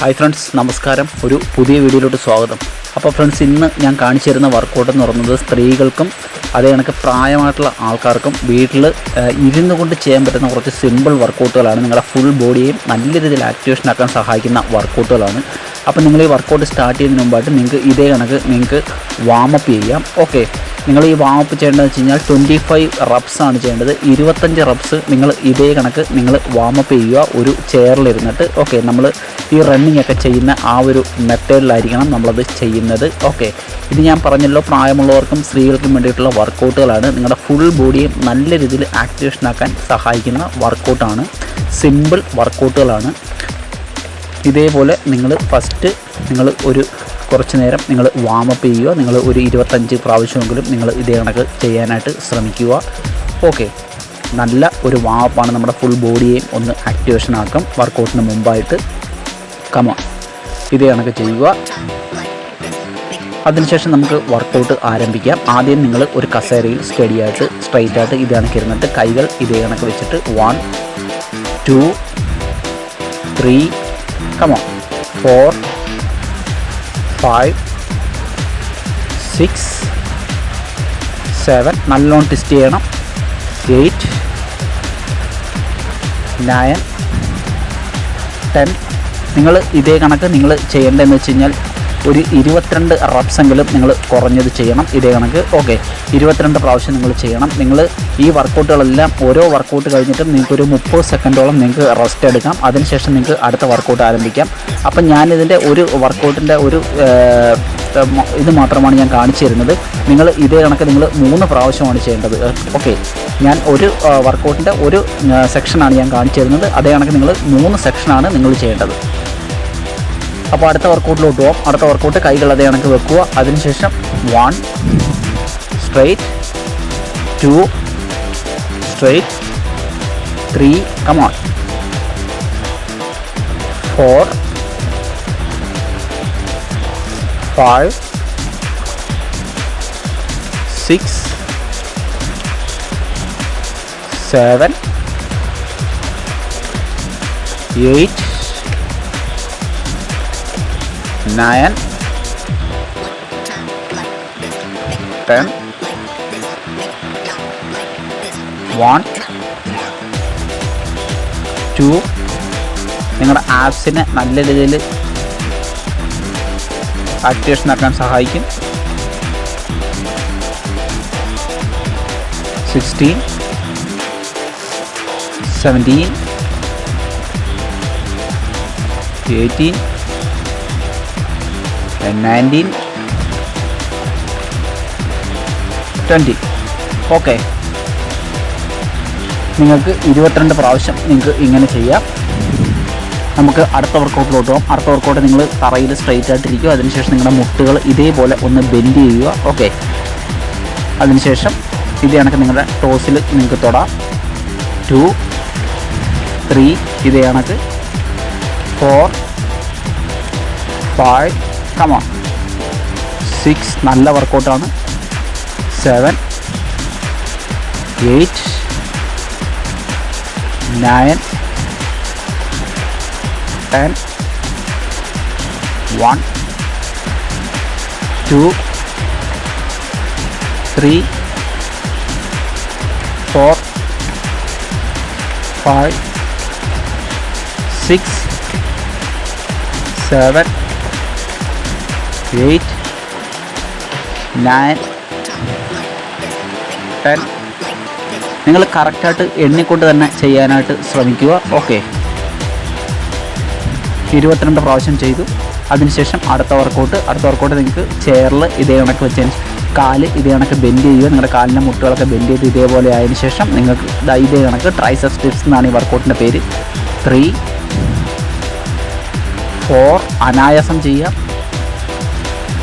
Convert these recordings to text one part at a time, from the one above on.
Hi friends നമസ്കാരം. ഒരു പുതിയ വീഡിയോയിലോട്ട് സ്വാഗതം. അപ്പോൾ ഫ്രണ്ട്സ് ഇന്ന് ഞാൻ കാണിച്ചു തരുന്ന വർക്കൗട്ട് എന്ന് പറയുന്നത് സ്ത്രീകൾക്കും അതേ കണക്ക് പ്രായമായിട്ടുള്ള ആൾക്കാർക്കും വീട്ടിൽ ഇരുന്നു കൊണ്ട് ചെയ്യാൻ പറ്റുന്ന കുറച്ച് സിമ്പിൾ വർക്കൗട്ടുകളാണ് നിങ്ങളുടെ ഫുൾ ബോഡിയെയും നല്ല രീതിയിൽ ആക്ടിവേഷൻ ആക്കാൻ സഹായിക്കുന്ന വർക്കൗട്ടുകളാണ് അപ്പോൾ നിങ്ങൾ ഈ വർക്കൗട്ട് സ്റ്റാർട്ട് ചെയ്യുന്നതിന് മുമ്പായിട്ട് നിങ്ങൾക്ക് ഇതേ കണക്ക് നിങ്ങൾക്ക് വാമപ്പ് ചെയ്യാം. ഓക്കെ നിങ്ങൾ ഈ വാമപ്പ് ചെയ്യേണ്ടതെന്ന് വെച്ച് കഴിഞ്ഞാൽ ട്വന്റി ഫൈവ് റബ്സ് ആണ് ചെയ്യേണ്ടത്. ഇരുപത്തഞ്ച് റബ്സ് നിങ്ങൾ ഇതേ കണക്ക് നിങ്ങൾ വാമപ്പ് ചെയ്യുക. ഒരു ചെയറിലിരുന്നിട്ട് ഓക്കെ നമ്മൾ ഈ റണ്ണിങ് ഒക്കെ ചെയ്യുന്ന ആ ഒരു മെത്തേഡിലായിരിക്കണം നമ്മളത് ചെയ്യുന്നത്. ഓക്കെ ഇത് ഞാൻ പറഞ്ഞല്ലോ പ്രായമുള്ളവർക്കും സ്ത്രീകൾക്കും വേണ്ടിയിട്ടുള്ള വർക്കൗട്ടുകളാണ് നിങ്ങളുടെ ഫുൾ ബോഡിയും നല്ല രീതിയിൽ ആക്ടിവേഷൻ ആക്കാൻ സഹായിക്കുന്ന വർക്കൗട്ടാണ് സിമ്പിൾ വർക്കൗട്ടുകളാണ് ഇതേപോലെ നിങ്ങൾ ഫസ്റ്റ് നിങ്ങൾ ഒരു കുറച്ച് നേരം നിങ്ങൾ വാമപ്പ് ചെയ്യുക. നിങ്ങൾ ഒരു ഇരുപത്തഞ്ച് പ്രാവശ്യമെങ്കിലും നിങ്ങൾ ഇതേ കണക്ക് ചെയ്യാനായിട്ട് ശ്രമിക്കുക. ഓക്കെ നല്ല ഒരു വാമപ്പാണ് നമ്മുടെ ഫുൾ ബോഡിയെയും ഒന്ന് ആക്ടിവേഷൻ ആക്കും. വർക്കൗട്ടിന് മുമ്പായിട്ട്. കമ ഇതേ കണക്ക് ചെയ്യുക. അതിനുശേഷം നമുക്ക് വർക്കൗട്ട് ആരംഭിക്കാം. ആദ്യം നിങ്ങൾ ഒരു കസേരയിൽ സ്റ്റഡി ആയിട്ട് സ്ട്രൈറ്റ് ആയിട്ട് ഇത് കണക്ക് ഇരുന്നിട്ട് കൈകൾ ഇതേ കണക്ക് വെച്ചിട്ട് one two three come on four five six seven നല്ലോണം ടെസ്റ്റ് ചെയ്യണം. എയ്റ്റ് നയൻ ടെൻ നിങ്ങൾ ഇതേ കണക്ക് നിങ്ങൾ ചെയ്യേണ്ടതെന്ന് വെച്ച് കഴിഞ്ഞാൽ ഒരു ഇരുപത്തിരണ്ട് റബ്സെങ്കിലും നിങ്ങൾ കുറഞ്ഞത് ചെയ്യണം. ഇതേ കണക്ക്. ഓക്കെ ഇരുപത്തിരണ്ട് പ്രാവശ്യം നിങ്ങൾ ചെയ്യണം. നിങ്ങൾ ഈ വർക്കൗട്ടുകളെല്ലാം ഓരോ വർക്കൗട്ട് കഴിഞ്ഞിട്ടും നിങ്ങൾക്ക് ഒരു മുപ്പത് സെക്കൻഡോളം നിങ്ങൾക്ക് റെസ്റ്റ് എടുക്കാം. അതിനുശേഷം നിങ്ങൾക്ക് അടുത്ത വർക്കൗട്ട് ആരംഭിക്കാം. അപ്പം ഞാനിതിന്റെ ഒരു വർക്കൗട്ടിന്റെ ഒരു ഇത് മാത്രമാണ് ഞാൻ കാണിച്ചു തരുന്നത്. നിങ്ങൾ ഇതേ കണക്ക് നിങ്ങൾ മൂന്ന് പ്രാവശ്യമാണ് ചെയ്യേണ്ടത്. ഓക്കെ ഞാൻ ഒരു വർക്കൗട്ടിന്റെ ഒരു സെക്ഷനാണ് ഞാൻ കാണിച്ചു തരുന്നത്. അതേ കണക്ക് നിങ്ങൾ മൂന്ന് സെക്ഷനാണ് നിങ്ങൾ ചെയ്യേണ്ടത്. അപ്പോൾ അടുത്ത വർക്കൗട്ടിലോട്ട് പോകാം അടുത്ത വർക്കൗട്ട് കൈകൾ അതേ കണക്ക് വെക്കുക. അതിനുശേഷം one straight two straight three come on four five six seven eight nine, ten, one, two. നിങ്ങളുടെ ആപ്സിനെ നല്ല രീതിയിൽ ആക്ടിവേഷൻ ആക്കാൻ സഹായിക്കും. Sixteen seventeen eighteen nineteen twenty okay നിങ്ങൾക്ക് ഇരുപത്തിരണ്ട് പ്രാവശ്യം നിങ്ങൾക്ക് ഇങ്ങനെ ചെയ്യാം. നമുക്ക് അടുത്ത വർക്കൗട്ടിലോട്ട് പോകാം അടുത്ത വർക്കൗട്ട് നിങ്ങൾ തറയിൽ സ്ട്രെയിറ്റ് ആയിട്ടിരിക്കുക അതിനുശേഷം നിങ്ങളുടെ മുട്ടുകൾ ഇതേപോലെ ഒന്ന് ബെൻഡ് ചെയ്യുക. ഓക്കെ അതിനുശേഷം ഇത് കണക്ക് നിങ്ങളുടെ ടോസിൽ നിങ്ങൾക്ക് തൊടാം. ടു ത്രീ ഇത് കണക്ക്. ഫോർ ഫൈവ് കമോൺ സിക്സ് നല്ല വർക്കൗട്ടാണ്. Seven eight nine ten one two three four five six seven eight nine ten നിങ്ങൾ കറക്റ്റായിട്ട് എണ്ണിക്കൊണ്ട് തന്നെ ചെയ്യാനായിട്ട് ശ്രമിക്കുക. ഓക്കെ ഇരുപത്തിരണ്ട് പ്രാവശ്യം ചെയ്തു. അതിനുശേഷം അടുത്ത വർക്കൗട്ട് അടുത്ത വർക്കൗട്ട് നിങ്ങൾക്ക് ചെയറിൽ ഇതേ കണക്ക് വെച്ചതിന് കാൽ ഇതേ കണക്ക് ബെൻഡ് ചെയ്യുക. നിങ്ങളുടെ കാലിന്റെ മുട്ടുകളൊക്കെ ബെൻഡ് ചെയ്ത് ഇതേപോലെ ആയതിനു ശേഷം നിങ്ങൾക്ക് ഇതേ കണക്ക് ട്രൈസപ്പ് സ്റ്റിപ്സ് എന്നാണ് ഈ വർക്കൗട്ടിന്റെ പേര്. ത്രീ ഫോർ അനായാസം ചെയ്യാം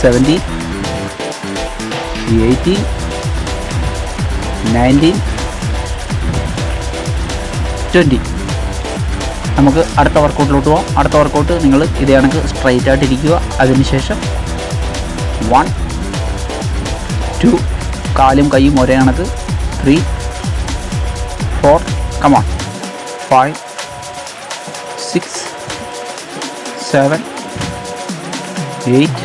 Seventeen eighteen nineteen twenty നമുക്ക് അടുത്ത വർക്കൗട്ടിലോട്ട് പോകാം അടുത്ത വർക്കൗട്ട് നിങ്ങൾ ഇതേ കണക്ക് സ്ട്രൈറ്റ് ആയിട്ട് ഇരിക്കുക. അതിനുശേഷം വൺ ടു കാലും കൈയും ഒരേ കണക്ക്. Three four come on five six seven eight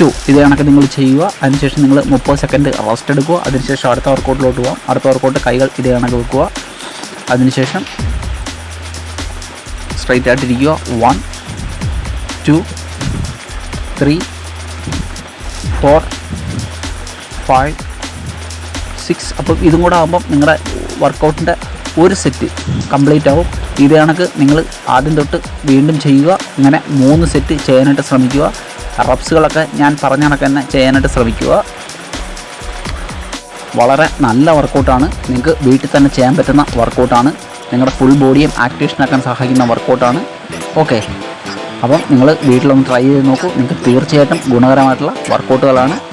Two ഇത് കണക്ക് നിങ്ങൾ ചെയ്യുക. അതിനുശേഷം നിങ്ങൾ മുപ്പത് സെക്കൻഡ് റെസ്റ്റ് എടുക്കുക. അതിനുശേഷം അടുത്ത വർക്കൗട്ടിലോട്ട് പോകാം അടുത്ത വർക്കൗട്ട് കൈകൾ ഇത് കണക്ക് വെക്കുക. അതിനുശേഷം സ്ട്രൈറ്റ് ആയിട്ടിരിക്കുക one two three four five six അപ്പം ഇതും കൂടെ ആകുമ്പം നിങ്ങളുടെ വർക്കൗട്ടിന്റെ ഒരു സെറ്റ് കംപ്ലീറ്റ് ആവും. ഇത് കണക്ക് നിങ്ങൾ ആദ്യം തൊട്ട് വീണ്ടും ചെയ്യുക. അങ്ങനെ മൂന്ന് സെറ്റ് ചെയ്യാനായിട്ട് ശ്രമിക്കുക. റബ്സുകളൊക്കെ ഞാൻ പറഞ്ഞ കണക്ക് തന്നെ ചെയ്യാനായിട്ട് ശ്രമിക്കുക. വളരെ നല്ല വർക്കൗട്ടാണ്. നിങ്ങൾക്ക് വീട്ടിൽ തന്നെ ചെയ്യാൻ പറ്റുന്ന വർക്കൗട്ടാണ്. നിങ്ങളുടെ ഫുൾ ബോഡിയും ആക്ടിവേഷനാക്കാൻ സഹായിക്കുന്ന വർക്കൗട്ടാണ്. ഓക്കെ അപ്പം നിങ്ങൾ വീട്ടിലൊന്ന് ട്രൈ ചെയ്ത് നോക്കൂ. നിങ്ങൾക്ക് തീർച്ചയായിട്ടും ഗുണകരമായിട്ടുള്ള വർക്കൗട്ടുകളാണ്.